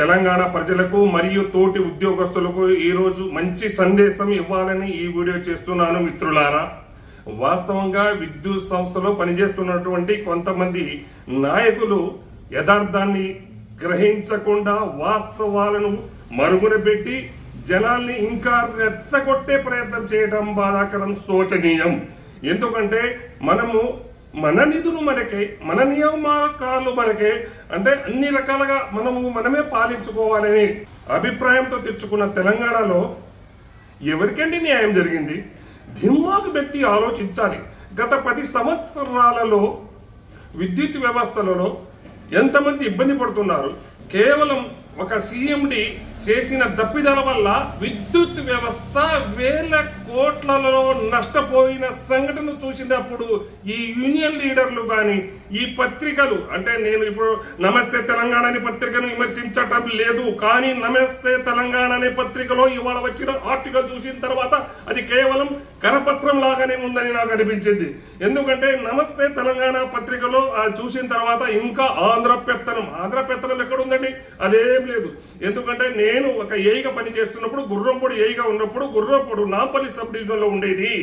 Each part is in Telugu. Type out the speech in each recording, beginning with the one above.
తెలంగాణ ప్రజలకు మరియు తోటి ఉద్యోగస్తులకు ఈరోజు మంచి సందేశం ఇవ్వాలని ఈ వీడియో చేస్తున్నాను మిత్రులారా. వాస్తవంగా విద్యుత్ సంస్థలో పనిచేస్తున్నటువంటి కొంతమంది నాయకులు యథార్థాన్ని గ్రహించకుండా వాస్తవాలను మరుగున పెట్టి జనాల్ని ఇంకా రెచ్చగొట్టే ప్రయత్నం చేయడం బాధాకరం శోచనీయం. ఎందుకంటే మనము మన నిధులు మనకే మన నియామకాలు మనకే అంటే అన్ని రకాలుగా మనము మనమే పాలించుకోవాలని అభిప్రాయంతో తెచ్చుకున్న తెలంగాణలో ఎవరికండి న్యాయం జరిగింది? దిమ్మాకు పెట్టి ఆలోచించాలి. గత పది సంవత్సరాలలో విద్యుత్ వ్యవస్థలలో ఎంతమంది ఇబ్బంది పడుతున్నారు? కేవలం ఒక సీఎండి చేసిన దప్పిదల వల్ల విద్యుత్ వ్యవస్థ వేల కోట్లలో నష్టపోయిన సంఘటన చూసినప్పుడు ఈ యూనియన్ లీడర్లు కానీ ఈ పత్రికలు అంటే నేను ఇప్పుడు నమస్తే తెలంగాణ అనే పత్రికను విమర్శించటం లేదు కానీ నమస్తే తెలంగాణ అనే పత్రికలో ఇవాళ వచ్చిన ఆర్టికల్ చూసిన తర్వాత అది కేవలం కరపత్రం లాగానే ఉందని నాకు అనిపించింది. ఎందుకంటే నమస్తే తెలంగాణ పత్రికలో చూసిన తర్వాత ఇంకా ఆంధ్ర పెత్తనం ఆంధ్ర పెత్తనం ఎక్కడ ఉందండి అదేం లేదు. ఎందుకంటే నేను ఒక ఏయిగా పని చేస్తున్నప్పుడు గుర్రంపొడి ఏయిగా ఉన్నప్పుడు గుర్రంపొడు నాంపల్లి రెస్పాన్సిబిలిటీలో ఉండేది.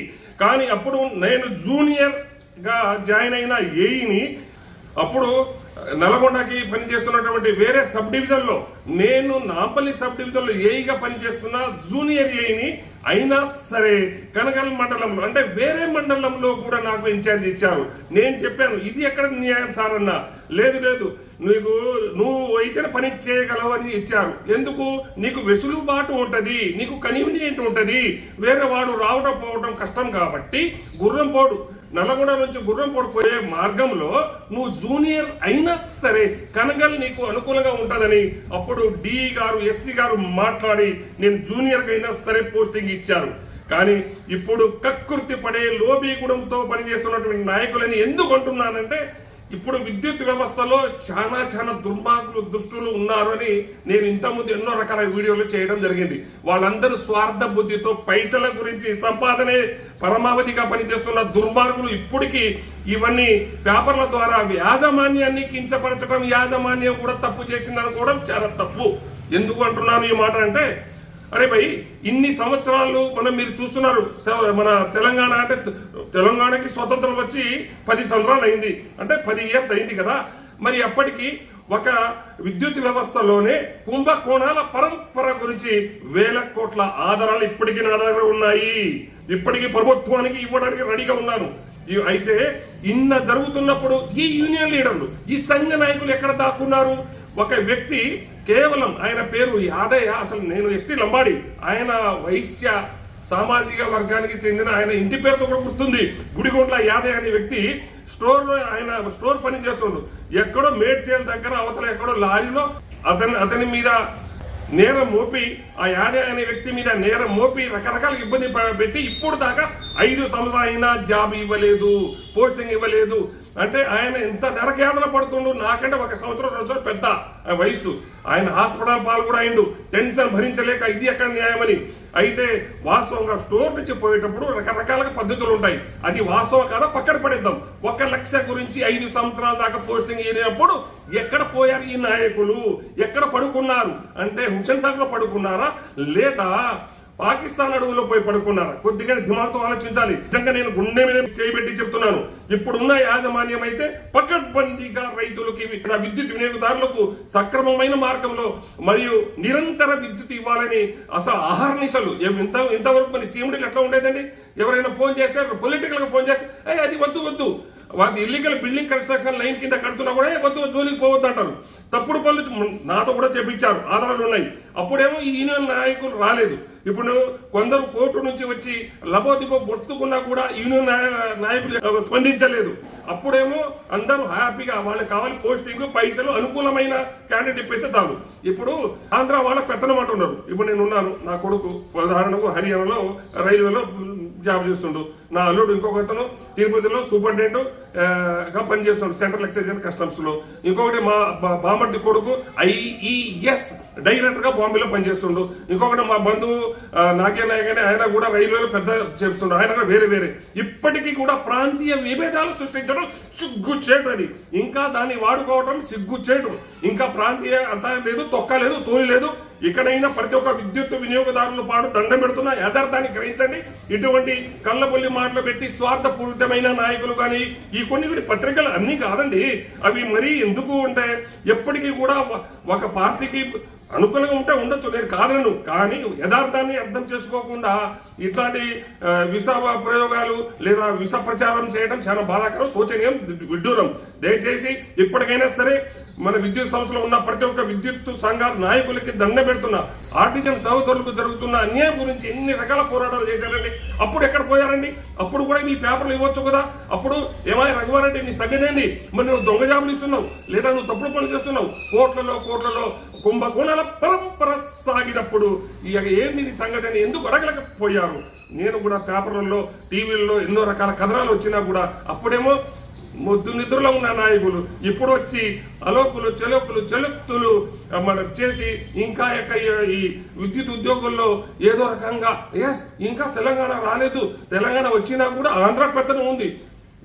కానీ అప్పుడు నేను జూనియర్గా జాయిన్ అయిన ఏయిని అప్పుడు నల్గొండకి పనిచేస్తున్నటువంటి వేరే సబ్ డివిజన్లో నేను నాంపల్లి సబ్ డివిజన్లో లో పనిచేస్తున్న జూనియర్ ఏయిని అయినా సరే కనగల్ మండలంలో అంటే వేరే మండలంలో కూడా నాకు ఇన్ఛార్జ్ ఇచ్చారు. నేను చెప్పాను ఇది ఎక్కడ న్యాయం సార్ అన్న? లేదు లేదు. నీకు నువ్వు అయితేనే పని చేయగలవు అని ఇచ్చారు. ఎందుకు? నీకు వెసులుబాటు ఉంటుంది. నీకు కన్వీనియంట్ ఉంటుంది. వేరే వాడు రావడం పోవడం కష్టం కాబట్టి గుర్రంపోడు నల్లగొండ నుంచి గుర్రంపోడు పోయే మార్గంలో నువ్వు జూనియర్ అయినా సరే కనగల్ నీకు అనుకూలంగా ఉంటుందని అప్పుడు డి గారు ఎస్సీ గారు మాట్లాడి నేను జూనియర్గా అయినా సరే పోస్టింగ్ ఇచ్చారు. కానీ ఇప్పుడు కక్కుర్తి పడే లోబీగుడంతో పనిచేస్తున్నటువంటి నాయకులని ఎందుకు అంటున్నానంటే ఇప్పుడు విద్యుత్ వ్యవస్థలో చాలా చాలా దుర్మార్గులు దుష్టులు ఉన్నారు అని నేను ఇంతకుముందు ఎన్నో రకాల వీడియోలు చేయడం జరిగింది. వాళ్ళందరూ స్వార్థ బుద్ధితో పైసల గురించి సంపాదనే పరమావధిగా పనిచేస్తున్న దుర్మార్గులు ఇప్పటికీ ఇవన్నీ పేపర్ల ద్వారా యాజమాన్యాన్ని కించపరచడం యాజమాన్యం కూడా తప్పు చేసిందనుకోవడం చాలా తప్పు. ఎందుకు అంటున్నాను ఈ మాట అంటే అరే భయ్ ఇన్ని సంవత్సరాలు మనం మీరు చూస్తున్నారు. మన తెలంగాణ అంటే తెలంగాణకి స్వతంత్రం వచ్చి పది సంవత్సరాలు అయింది. అంటే పది ఇయర్స్ అయింది కదా. మరి అప్పటికి ఒక విద్యుత్ వ్యవస్థలోనే కుంభకోణాల పరంపర గురించి వేల కోట్ల ఆధారాలు ఇప్పటికీ నా దగ్గర ఉన్నాయి. ఇప్పటికీ ప్రభుత్వానికి ఇవ్వడానికి రెడీగా ఉన్నాను. అయితే ఇన్న జరుగుతున్నప్పుడు ఈ యూనియన్ లీడర్లు ఈ సంఘ నాయకులు ఎక్కడ దాక్కున్నారు? ఒక వ్యక్తి కేవలం ఆయన పేరు యాదయ్య అసలు నేను ఎస్టీ లంబాడి. ఆయన వైశ్య సామాజిక వర్గానికి చెందిన ఆయన ఇంటి పేరుతో కూడా గుర్తుంది. గుడిగొండ్ల యాదయ్య అనే వ్యక్తి స్టోర్ ఆయన స్టోర్ పని చేస్తుండు. ఎక్కడో మేడ్చేల దగ్గర అవతల ఎక్కడో లారీలో అతని అతని మీద నేరం మోపి ఆ యాదయ్య అనే వ్యక్తి మీద నేరం మోపి రకరకాల ఇబ్బంది పెట్టి ఇప్పుడు దాకా ఐదు సంవత్సరాలు అయినా జాబ్ ఇవ్వలేదు పోస్టింగ్ ఇవ్వలేదు. అంటే ఆయన ఎంత నరకేదన పడుతుండు? నాకంటే ఒక సంవత్సరం రెండు సంవత్సరం పెద్ద ఆ వయసు ఆయన హాస్పిటల్ పాలు కూడా అయిండు. టెన్షన్ భరించలేక ఇది ఎక్కడ న్యాయమని. అయితే వాస్తవంగా స్టోర్ నుంచి పోయేటప్పుడు రకరకాలుగా పద్ధతులు ఉంటాయి. అది వాస్తవం కాదా? పక్కన పడేద్దాం. ఒక లక్ష గురించి ఐదు సంవత్సరాల దాకా పోస్టింగ్ అయినప్పుడు ఎక్కడ పోయారు ఈ నాయకులు? ఎక్కడ పడుకున్నారు? అంటే హుషన్ సాగర్ పడుకున్నారా? లేదా పాకిస్తాన్ అడవుల్లో పోయి పడుకున్నారా? కొద్దిగా దిమాగ్తో ఆలోచించాలి. నిజంగా నేను గుండె మీద చేయబెట్టి చెప్తున్నాను. ఇప్పుడున్న యాజమాన్యం అయితే పకడ్బందీగా రైతులకి విద్యుత్ వినియోగదారులకు సక్రమమైన మార్గంలో మరియు నిరంతర విద్యుత్ ఇవ్వాలని అసలు ఆహర్నిశలు ఇంత ఇంతవరకు మరి సీఎండీలు ఎట్లా ఉండేదండి? ఎవరైనా ఫోన్ చేస్తే పొలిటికల్గా ఫోన్ చేస్తే అది వద్దు వద్దు. వాటి ఇల్లీగల్ బిల్డింగ్ కన్స్ట్రక్షన్ లైన్ కింద కడుతున్నా కూడా వద్దు జోలికి పోవద్దు అంటారు తప్పుడు పనులు నాతో కూడా చేపించారు. ఆధారాలు ఉన్నాయి. అప్పుడేమో ఈ యూనియన్ నాయకులు రాలేదు. ఇప్పుడు కొందరు కోర్టు నుంచి వచ్చి లబోదిబో బొట్టుకున్నా కూడా యూనియన్ నాయ- నాయకులు స్పందించలేదు. అప్పుడేమో అందరూ హ్యాపీగా వాళ్ళకి కావాలి పోస్టింగ్ పైసలు అనుకూలమైన క్యాండిడేట్ ఇప్పేస్తే చాలు. ఇప్పుడు ఆంధ్ర వాళ్ళ పెత్తనం అంటున్నారు. ఇప్పుడు నేను ఉన్నాను నా కొడుకు ఉదాహరణకు హర్యానాలో రైల్వేలో జాబ్ చేస్తుండు. నా అల్లుడు ఇంకొకతను తిరుపతిలో సూపరింటెండెంట్ గా పనిచేస్తున్నాడు సెంట్రల్ ఎక్సైజ్ అండ్ కస్టమ్స్లో. ఇంకొకటి మా బామర్ది కొడుకు ఐఈఎస్ డైరెక్టర్గా బాంబేలో పనిచేస్తుండు. ఇంకొకటి మా బంధువు నాగే నాయక్ అని ఆయన కూడా రైల్వేలో పెద్ద చేస్తుండు. ఆయన కూడా వేరే వేరే. ఇప్పటికీ కూడా ప్రాంతీయ విభేదాలు సృష్టించడం సిగ్గుచ్చేటు చేయడం అది ఇంకా దాన్ని వాడుకోవడం సిగ్గుచ్చేటు ఇంకా ప్రాంతీయ అంతా లేదు తొక్క లేదు తోలి లేదు. ఇక్కడైనా ప్రతి ఒక్క విద్యుత్ వినియోగదారుల పాటు దండం పెడుతున్న యథార్థాన్ని గ్రహించండి. ఇటువంటి కళ్ళబొల్లి మాటలు పెట్టి స్వార్థపూరితమైన నాయకులు కానీ ఈ కొన్ని కొన్ని పత్రికలు అన్నీ కాదండి. అవి మరీ ఎందుకు ఉంటాయి ఎప్పటికీ కూడా ఒక- పార్టీకి అనుకూలంగా ఉంటే ఉండొచ్చు. నేను కాదను కానీ యథార్థాన్ని అర్థం చేసుకోకుండా ఇట్లాంటి విష ప్రయోగాలు లేదా విష ప్రచారం చేయడం చాలా బాధాకరం శోచనీయం విడ్డూరం. దయచేసి ఇప్పటికైనా సరే మన విద్యుత్ సంస్థలో ఉన్న ప్రతి ఒక్క విద్యుత్ సంఘాల నాయకులకి దండ పెడుతున్న. ఆర్టిజన్ సహోదరులకు జరుగుతున్న అన్యాయం గురించి ఎన్ని రకాల పోరాటాలు చేశారండి? అప్పుడు ఎక్కడ పోయారండి? అప్పుడు కూడా నీ పేపర్లు ఇవ్వచ్చు కదా? అప్పుడు ఏమైనా రఘువారెడ్డి నీ సగ్గనేంది మరి నువ్వు దొంగజాములు ఇస్తున్నావు లేదా నువ్వు తప్పుడు పనులు చేస్తున్నావు? కోట్లలో కోట్లలో కుంభకోణాల పరంపర సాగినప్పుడు ఇక ఏంది నీ సంగతి అని ఎందుకు అడగలేకపోయారు నేను కూడా పేపర్లలో టీవీల్లో ఎన్నో రకాల కథనాలు వచ్చినా కూడా అప్పుడేమో ముద్దు నిద్రలో ఉన్న నాయకులు ఇప్పుడు వచ్చి అలోకులు చెలోకులు చెలుక్తులు మనం చేసి ఇంకా యొక్క ఈ- విద్యుత్ ఉద్యోగుల్లో ఏదో రకంగా ఎస్ ఇంకా తెలంగాణ రాలేదు. తెలంగాణ వచ్చినా కూడా ఆంధ్ర ఉంది.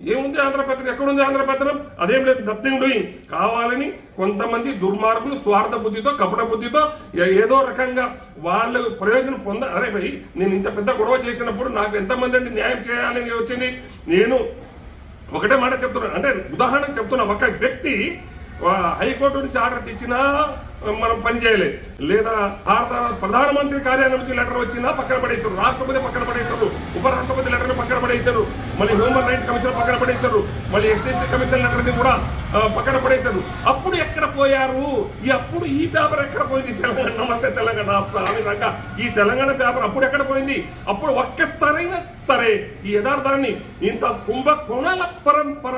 ఏముంది ఆంధ్రపత్రం ఎక్కడుంది ఆంధ్రపత్రం అదేం లేదు నథింగ్ డూయింగ్ కావాలని కొంతమంది దుర్మార్గులు స్వార్థ బుద్ధితో కపట బుద్ధితో ఏదో రకంగా వాళ్ళు ప్రయోజనం పొంద అరే భయ్ నేను ఇంత పెద్ద గొడవ చేసినప్పుడు నాకు ఎంతమంది అండి న్యాయం చేయాలని వచ్చింది? నేను ఒకటే మాట చెప్తున్నాను అంటే ఉదాహరణకు చెప్తున్నా. ఒక వ్యక్తి హైకోర్టు నుంచి ఆర్డర్ తెచ్చినా మనం పని చేయలేదు. లేదా భారత ప్రధానమంత్రి కార్యాలయం నుంచి లెటర్ వచ్చినా పక్కన పడేశారు రాష్ట్రపతి పక్కన పడేశారు ఉపరాష్ట్రపతి లెటర్ పక్కన పడేశారు మళ్ళీ హ్యూమన్ రైట్స్ కమిషన్ పక్కన పడేశారు. మళ్ళీ ఎక్సైజ్ కమిషన్ లెటర్ కూడా పక్కన పడేశారు. అప్పుడు ఎక్కడ పోయారు? ఈ అప్పుడు ఈ పేపర్ ఎక్కడ పోయింది? తెలంగాణ నమస్తే తెలంగాణ స్వామి ఈ తెలంగాణ పేపర్ అప్పుడు ఎక్కడ పోయింది? అప్పుడు ఒక్కసారైనా సరే ఈ యథార్థాన్ని ఇంత కుంభకోణాల పరంపర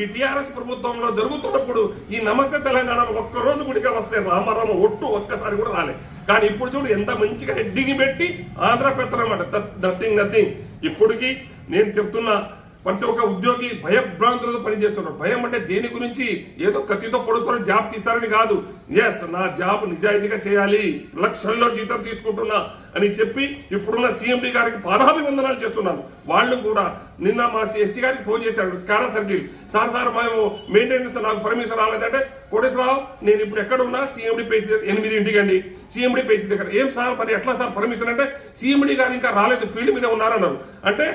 ఈ టిఆర్ఎస్ ప్రభుత్వంలో జరుగుతున్నప్పుడు ఈ నమస్తే తెలంగాణ ఒక్కరోజు గుడిగా వస్తే రామారామ ఒట్టు ఒక్కసారి కూడా రాలే. కానీ ఇప్పుడు చూడు ఎంత మంచిగా హెడ్డింగ్ పెట్టి ఆంధ్ర పెత్తనమాట నథింగ్ నథింగ్ ఇప్పటికీ నేను చెప్తున్నా ప్రతి ఒక్క ఉద్యోగి భయభ్రాంతులతో పనిచేస్తున్నారు. భయం అంటే దేని గురించి? ఏదో కత్తితో పొడుస్తున్న జాబ్ తీస్తారని కాదు. ఎస్ నా జాబ్ నిజాయితీగా చేయాలి. లక్షల్లో జీతం తీసుకుంటున్నా అని చెప్పి ఇప్పుడున్న సీఎండి గారికి పాదాభివందనాలు చేస్తున్నాను. వాళ్ళు కూడా నిన్న మా ఎస్సీ గారికి ఫోన్ చేశాడు స్కారా సర్కిల్ సార్ సార్ మేము మెయింటెనెన్స్ నాకు పర్మిషన్ రాలేదంటే కోటేశ్వరరావు నేను ఇప్పుడు ఎక్కడ ఉన్నా సీఎండి పేసి దగ్గర ఎనిమిది ఇంటికి అండి. సీఎండి పేసి దగ్గర. ఏం సార్ మరి ఎట్లా సార్ పర్మిషన్ అంటే సీఎండి గారు ఇంకా రాలేదు ఫీల్డ్ మీద ఉన్నారన్నారు. అంటే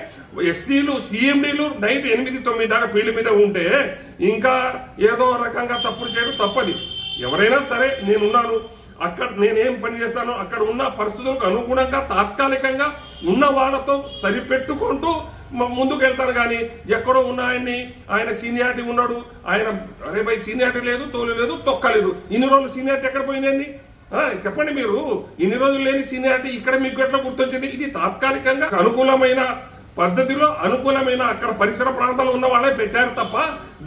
ఎస్సీలు సీఎండీలు నైట్ ఎనిమిది తొమ్మిది దాకా ఫీల్డ్ మీద ఉంటే ఇంకా ఏదో రకంగా తప్పులు చేయడం తప్పది. ఎవరైనా సరే నేనున్నాను. అక్కడ నేనేం పని చేస్తానో అక్కడ ఉన్న పరిస్థితులకు అనుగుణంగా తాత్కాలికంగా ఉన్న వాళ్ళతో సరిపెట్టుకుంటూ ముందుకు వెళ్తాను కానీ ఎక్కడో ఉన్న ఆయన్ని ఆయన సీనియారిటీ ఉన్నాడు ఆయన అరే భయ్ సీనియారిటీ లేదు తోలు లేదు తొక్కలేదు. ఇన్ని రోజులు సీనియారిటీ ఎక్కడ పోయిందండి? చెప్పండి మీరు. ఇన్ని రోజులు లేని సీనియారిటీ ఇక్కడ మీకు ఎట్లా గుర్తొచ్చింది? ఇది తాత్కాలికంగా అనుకూలమైన పద్ధతిలో అనుకూలమైన అక్కడ పరిసర ప్రాంతాలు ఉన్న వాళ్ళే పెట్టారు తప్ప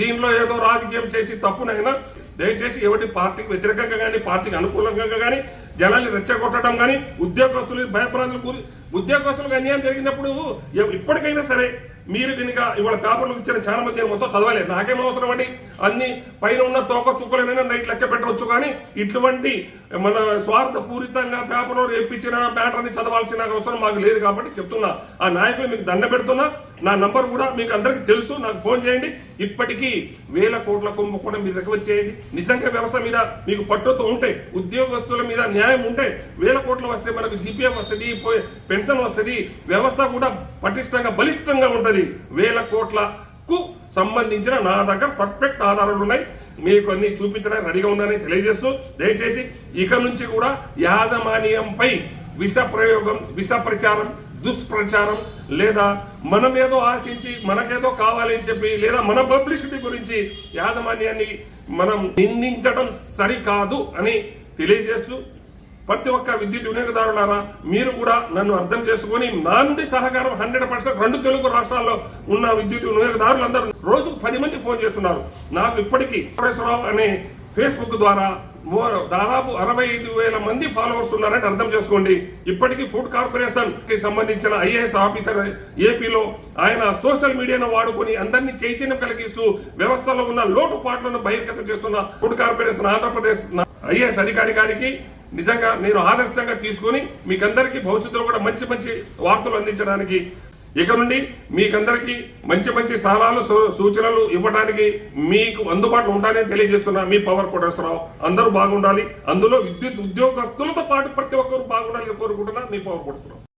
దీనిలో ఏదో రాజకీయం చేసి తప్పునైనా దయచేసి ఎవరి పార్టీకి వ్యతిరేకంగా కానీ పార్టీకి అనుకూలంగా కానీ జనాన్ని రెచ్చగొట్టడం కానీ ఉద్యోగస్తులు భయప్రాంతులు ఉద్యోగస్తులకు అన్యాయం జరిగినప్పుడు ఇప్పటికైనా సరే మీరు కనుక ఇవాళ పేపర్లు ఇచ్చిన చాలా మంది నేను మొత్తం చదవలేదు. నాకేం అవసరం అండి? అన్ని పైన ఉన్న తోక చుక్కలైనా నైట్ లెక్క పెట్టవచ్చు కానీ ఇటువంటి మన స్వార్థ పూరితంగా పేపర్లో రేపించిన మ్యాటర్ని చదవాల్సిన అవసరం మాకు లేదు కాబట్టి చెప్తున్నా. ఆ నాయకులు మీకు దండ పెడుతున్నా. నా నంబర్ కూడా మీకు అందరికీ తెలుసు. నాకు ఫోన్ చేయండి. ఇప్పటికీ వేల కోట్ల కుంభకోణం మీరు రికవర్ చేయండి. నిజంగా వ్యవస్థ మీద మీకు పట్టుతో ఉంటే ఉద్యోగస్తుల మీద న్యాయం ఉంటే వేల కోట్లు వస్తే మనకు జీపీఎఫ్ వస్తుంది పెన్షన్ వస్తుంది. వ్యవస్థ కూడా పటిష్టంగా బలిష్టంగా ఉంటుంది. వేల కోట్లకు సంబంధించిన నా దగ్గర పర్ఫెక్ట్ ఆధారాలు ఉన్నాయి. మీకు అన్ని చూపించడానికి రెడీగా ఉన్నానని తెలియజేస్తూ దయచేసి ఇక నుంచి కూడా యాజమాన్యంపై విష ప్రయోగం విష ప్రచారం దుష్ప్రచారం లేదా మనం ఏదో ఆశించి మనకేదో కావాలని చెప్పి లేదా మన పబ్లిసిటీ గురించి యాజమాన్యాన్ని మనం నిందించడం సరికాదు అని తెలియజేస్తూ ప్రతి ఒక్క విద్యుత్ వినియోగదారులారా మీరు కూడా నన్ను అర్థం చేసుకొని నా నుండి సహకారం హండ్రెడ్ పర్సెంట్ రెండు తెలుగు రాష్ట్రాల్లో ఉన్న విద్యుత్ వినియోగదారులందరూ రోజుకు పది మంది ఫోన్ చేస్తున్నారు. నాకు ఇప్పటికీ కోటేశ్వరరావు అనే ఫేస్బుక్ ద్వారా దాదాపు అరవై ఐదు వేల మంది ఫాలోవర్స్ ఉన్నారని అర్థం చేసుకోండి. ఇప్పటికీ ఫుడ్ కార్పొరేషన్కి సంబంధించిన ఐఏఎస్ ఆఫీసర్ ఏపీలో ఆయన సోషల్ మీడియాను వాడుకొని అందరినీ చైతన్యం కలిగిస్తూ వ్యవస్థలో ఉన్న లోటుపాట్లను బహిర్గతం చేస్తున్న ఫుడ్ కార్పొరేషన్ ఆంధ్రప్రదేశ్ ఐఏఎస్ అధికారి గారికి నిజంగా నేను ఆదర్శంగా తీసుకొని మీకందరికీ భవిష్యత్తులో కూడా మంచి మంచి వార్తలు అందించడానికి ఇక నుండి మీకందరికీ మంచి మంచి సలహాలు సూ- సూచనలు ఇవ్వడానికి మీకు అందుబాటులో ఉంటానని తెలియజేస్తున్నా మీ పవర్ కోటేశ్వరరావు. అందరూ బాగుండాలి. అందులో విద్యుత్ ఉద్యోగస్తులతో పాటు ప్రతి ఒక్కరు బాగుండాలని కోరుకుంటున్నా మీ పవర్ కోటేశ్వరరావు.